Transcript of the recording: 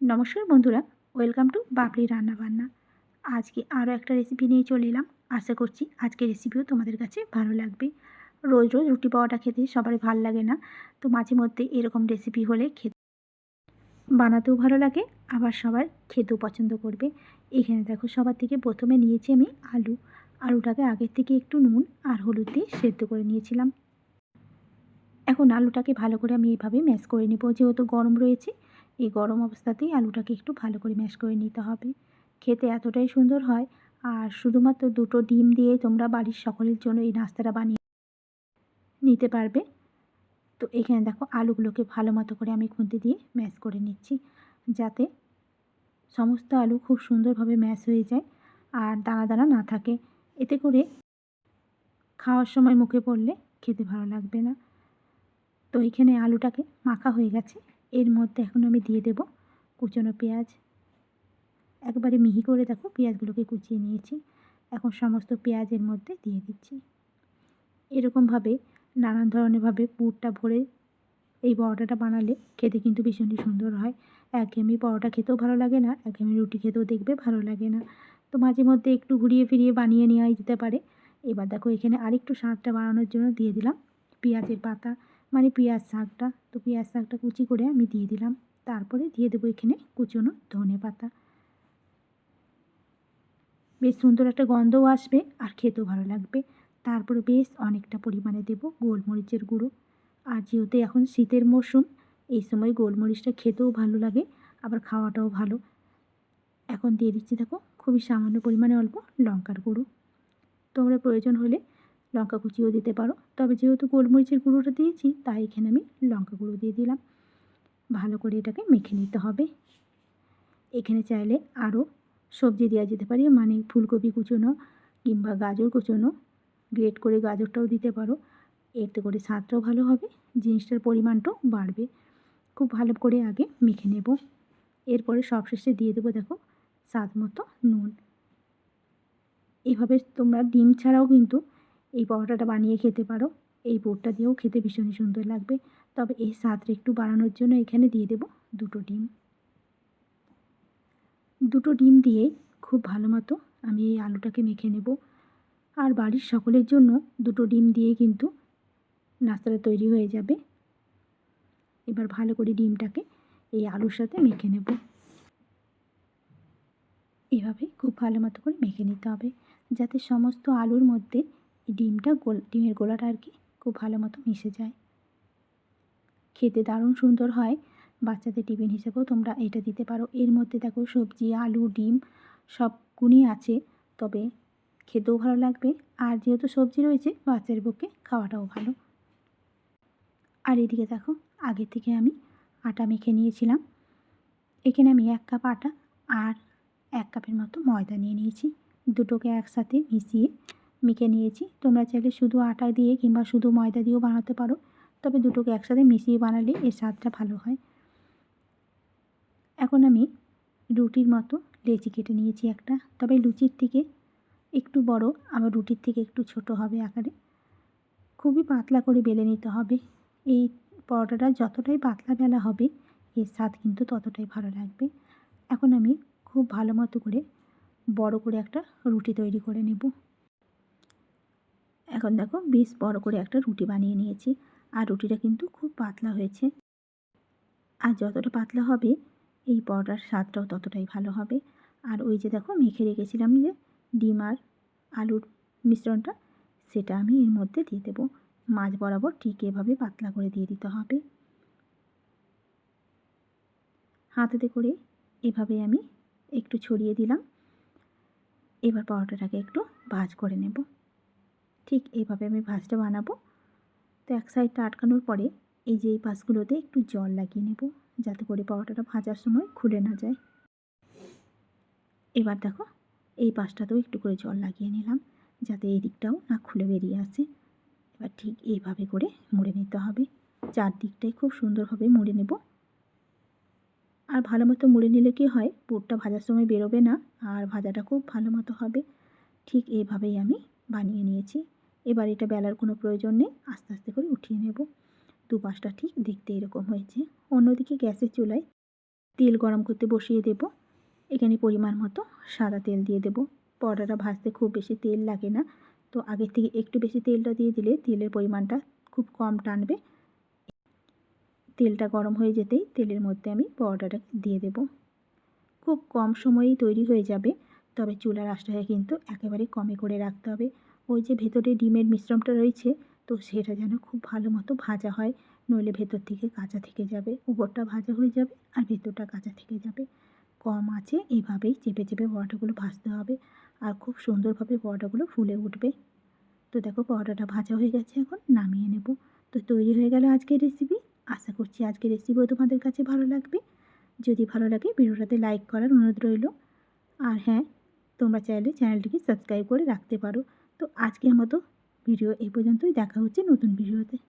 নমস্কার বন্ধুরা, welcome to Babli রান্নাবান্না। আজকে আরও একটা রেসিপি নিয়ে চলে এলাম। আশা করছি আজকে রেসিপিও তোমাদের কাছে ভালো লাগবে। রোজ রোজ রুটি পাওয়াটা খেতে সবারই ভালো লাগে না, তো মাঝে মধ্যে এরকম রেসিপি হলে খেতে বানাতেও ভালো লাগে, আবার সবার খেতেও পছন্দ করবে। এখানে দেখো সবার থেকে প্রথমে নিয়েছি আমি আলু। আলুটাকে আগের থেকে একটু নুন আর হলুদ দিয়ে সেদ্ধ করে নিয়েছিলাম। এখন আলুটাকে ভালো করে আমি এইভাবে ম্যাশ করে নেব, যেহেতু গরম রয়েছে। এই গরম অবস্থাতেই আলুটাকে একটু ভালো করে ম্যাশ করে নিতে হবে। খেতে এতটাই সুন্দর হয়। আর শুধুমাত্র দুটো ডিম দিয়ে তোমরা বাড়ির সকলের জন্য এই নাস্তাটা বানিয়ে নিতে পারবে। তো এখানে দেখো আলুগুলোকে ভালো মতো করে আমি খুন্তি দিয়ে ম্যাশ করে নিচ্ছি। যাতে সমস্ত আলু খুব সুন্দরভাবে ম্যাশ হয়ে যায় আর দানা দানা না থাকে। এতে করে খাওয়ার সময় মুখে পড়লে খেতে ভালো লাগবে না। তো এখানে আলুটাকে মাখা হয়ে গেছে। এর মধ্যে এখন আমি দিয়ে দেব কুচনো পেঁয়াজ। একবারে মিহি করে দেখো পেঁয়াজগুলোকে কুচিয়ে নিয়েছি। এখন সমস্ত পেঁয়াজের মধ্যে দিয়ে দিচ্ছি। এরকমভাবে নানান ধরনেরভাবে পুরটা ভরে এই পরোটাটা বানালে খেতে কিন্তু ভীষণই সুন্দর হয়। একঘেয়েমি পরোটা খেতেও ভালো লাগে না, একঘেয়েমি রুটি খেতেও দেখবে ভালো লাগে না। তো মাঝে মধ্যে একটু ঘুরিয়ে ফিরিয়ে বানিয়ে নেওয়াই যেতে পারে। এবার দেখো এখানে আরেকটু স্বাদটা বাড়ানোর জন্য দিয়ে দিলাম পেঁয়াজের পাতা। মানে পেঁয়াজ শাকটা। তো পেঁয়াজ শাকটা কুচি করে আমি দিয়ে দিলাম। তারপরে দিয়ে দেবো এখানে কুচনো ধনে পাতা। বেশ সুন্দর একটা গন্ধও আসবে আর খেতেও ভালো লাগবে। তারপরে বেশ অনেকটা পরিমাণে দেব গোলমরিচের গুঁড়ো। আর যেহেতু এখন শীতের মরশুম, এই সময় গোলমরিচটা খেতেও ভালো লাগে, আবার খাওয়াটাও ভালো। এখন দিয়ে দিচ্ছি দেখো, খুবই সামান্য পরিমাণে অল্প লঙ্কার গুঁড়ো। তোমরা প্রয়োজন হলে লঙ্কা কুচিও দিতে পারো। তবে যেহেতু গোলমরিচের গুঁড়োটা দিয়েছি, তাই এখানে আমি লঙ্কা গুঁড়ো দিয়ে দিলাম। ভালো করে এটাকে মেখে নিতে হবে। এখানে চাইলে আরও সবজি দেওয়া যেতে পারে মানে ফুলকপি কুচোনো কিংবা গাজর কুচোনো। গ্রেট করে গাজরটাও দিতে পারো। এতে করে স্বাদটাও ভালো হবে, জিনিসটার পরিমাণটাও বাড়বে। খুব ভালো করে আগে মেখে নেব। এরপরে সবশেষে দিয়ে দেবো, দেখো, স্বাদ মতো নুন। এভাবে তোমরা ডিম ছাড়াও কিন্তু এই পরোটাটা বানিয়ে খেতে পারো। এই বোটটা দিয়েও খেতে ভীষণই সুন্দর লাগবে। তবে এই স্বাদটা একটু বাড়ানোর জন্য এখানে দিয়ে দেব দুটো ডিম। দুটো ডিম দিয়ে খুব ভালো মতো আমি এই আলুটাকে মেখে নেব। আর বাড়ির সকলের জন্য দুটো ডিম দিয়ে কিন্তু নাস্তাটা তৈরি হয়ে যাবে। এবার ভালো করে ডিমটাকে এই আলুর সাথে মেখে নেব। এভাবে খুব ভালো মতো করে মেখে নিতে হবে। যাতে সমস্ত আলুর মধ্যে ডিমটা গোল, ডিমের গোলাটা আর কি খুব ভালো মতো মিশে যায়। খেতে দারুণ সুন্দর হয়। বাচ্চাদের টিফিন হিসেবেও তোমরা এটা দিতে পারো। এর মধ্যে দেখো সবজি, আলু, ডিম সব গুণই আছে, তবে খেতেও ভালো লাগবে। আর যেহেতু সবজি রয়েছে বাচ্চার পক্ষে খাওয়াটাও ভালো। আর এদিকে দেখো, আগে থেকে আমি আটা মেখে নিয়েছিলাম। এখানে আমি এক কাপ আটা আর এক কাপের মতো ময়দা নিয়ে নিয়েছি। দুটোকে একসাথে মিশিয়ে মেখে নিয়েছি। তোমরা চাইলে শুধু আটা দিয়ে কিংবা শুধু ময়দা দিয়েও বানাতে পারো। তবে দুটোকে একসাথে মিশিয়ে বানালে এর স্বাদটা ভালো হয়। এখন আমি রুটির মতো লেচি কেটে নিয়েছি একটা। তবে লুচির থেকে একটু বড়, আবার রুটির থেকে একটু ছোট হবে আকারে। খুবই পাতলা করে বেলে নিতে হবে। এই পরোটাটা যতটাই পাতলা বেলা হবে, এর স্বাদ কিন্তু ততটাই ভালো লাগবে। এখন আমি খুব ভালো মতো করে বড় করে একটা রুটি তৈরি করে নেব। এখন দেখো বেশ বড় করে একটা রুটি বানিয়ে নিয়েছি। আর রুটিটা কিন্তু খুব পাতলা হয়েছে। আর যতটা পাতলা হবে, এই পরোটার স্বাদটাও ততটাই ভালো হবে। আর ওই যে দেখো মেখে রেখেছিলাম যে ডিম আর আলুর মিশ্রণটা, সেটা আমি এর মধ্যে দিয়ে দেবো। মাছ বরাবর ঠিক এভাবে পাতলা করে দিয়ে দিতে হবে। হাতেতে করে এভাবে আমি একটু ছড়িয়ে দিলাম। এবার পরোটাটাকে একটু ভাজ করে নেব। ঠিক এইভাবে আমি ভাজটা বানাবো। তো এক সাইডটা আটকানোর পরে এই যে এই পাশগুলোতে একটু জল লাগিয়ে নেব, যাতে করে পরোটাটা ভাজার সময় খুলে না যায়। এবার দেখো, এই পাশটাতেও একটু করে জল লাগিয়ে নিলাম, যাতে এই দিকটাও না খুলে বেরিয়ে আসে। এবার ঠিক এইভাবে করে মুড়ে নিতে হবে। চারদিকটাই খুব সুন্দরভাবে মুড়ে নেব। আর ভালো মতো মুড়ে নিলে কি হয়, পুরটা ভাজার সময় বেরোবে না, আর ভাজাটা খুব ভালো মতো হবে। ঠিক এইভাবেই আমি বানিয়ে নিয়েছি। এবার এটা বেলার কোনো প্রয়োজন নেই, আস্তে আস্তে করে উঠিয়ে নেব। দু পাশটা ঠিক দেখতে এরকম হয়েছে। অন্যদিকে গ্যাসের চুলায় তেল গরম করতে বসিয়ে দেব। এখানে পরিমাণ মতো সাদা তেল দিয়ে দেব। পরোটাটা ভাজতে খুব বেশি তেল লাগে না। তো আগের থেকে একটু বেশি তেলটা দিয়ে দিলে তেলের পরিমাণটা খুব কম টানবে। তেলটা গরম হয়ে যেতেই তেলের মধ্যে আমি পরোটাটা দিয়ে দেব। খুব কম সময়েই তৈরি হয়ে যাবে, তবে চুলার আঁচটাকে কিন্তু একেবারে কমে করে রাখতে হবে। ওই যে ভেতরে ডিমের মিশ্রণটা রয়েছে, তো সেটা যেন খুব ভালো মতো ভাজা হয়, নইলে ভেতর থেকে কাঁচা থেকে যাবে, উপরটা ভাজা হয়ে যাবে আর ভেতরটা কাঁচা থেকে যাবে। কম আছে, এভাবেই চেপে চেপে পরোটাগুলো ভাজতে হবে আর খুব সুন্দরভাবে পরোটাগুলো ফুলে উঠবে। তো দেখো পরোটাটা ভাজা হয়ে গেছে এখন, নামিয়ে নেব। তো তৈরি হয়ে গেল আজকের রেসিপি আশা করছি আজকের রেসিপিও তোমাদের কাছে ভালো লাগবে। যদি ভালো লাগে ভিডিওটাতে লাইক করার অনুরোধ রইল। আর হ্যাঁ তোমরা চাইলে চ্যানেলটিকে সাবস্ক্রাইব করে রাখতে পারো। তো আজকের মতো ভিডিও এই পর্যন্তই। দেখা হচ্ছে নতুন ভিডিওতে।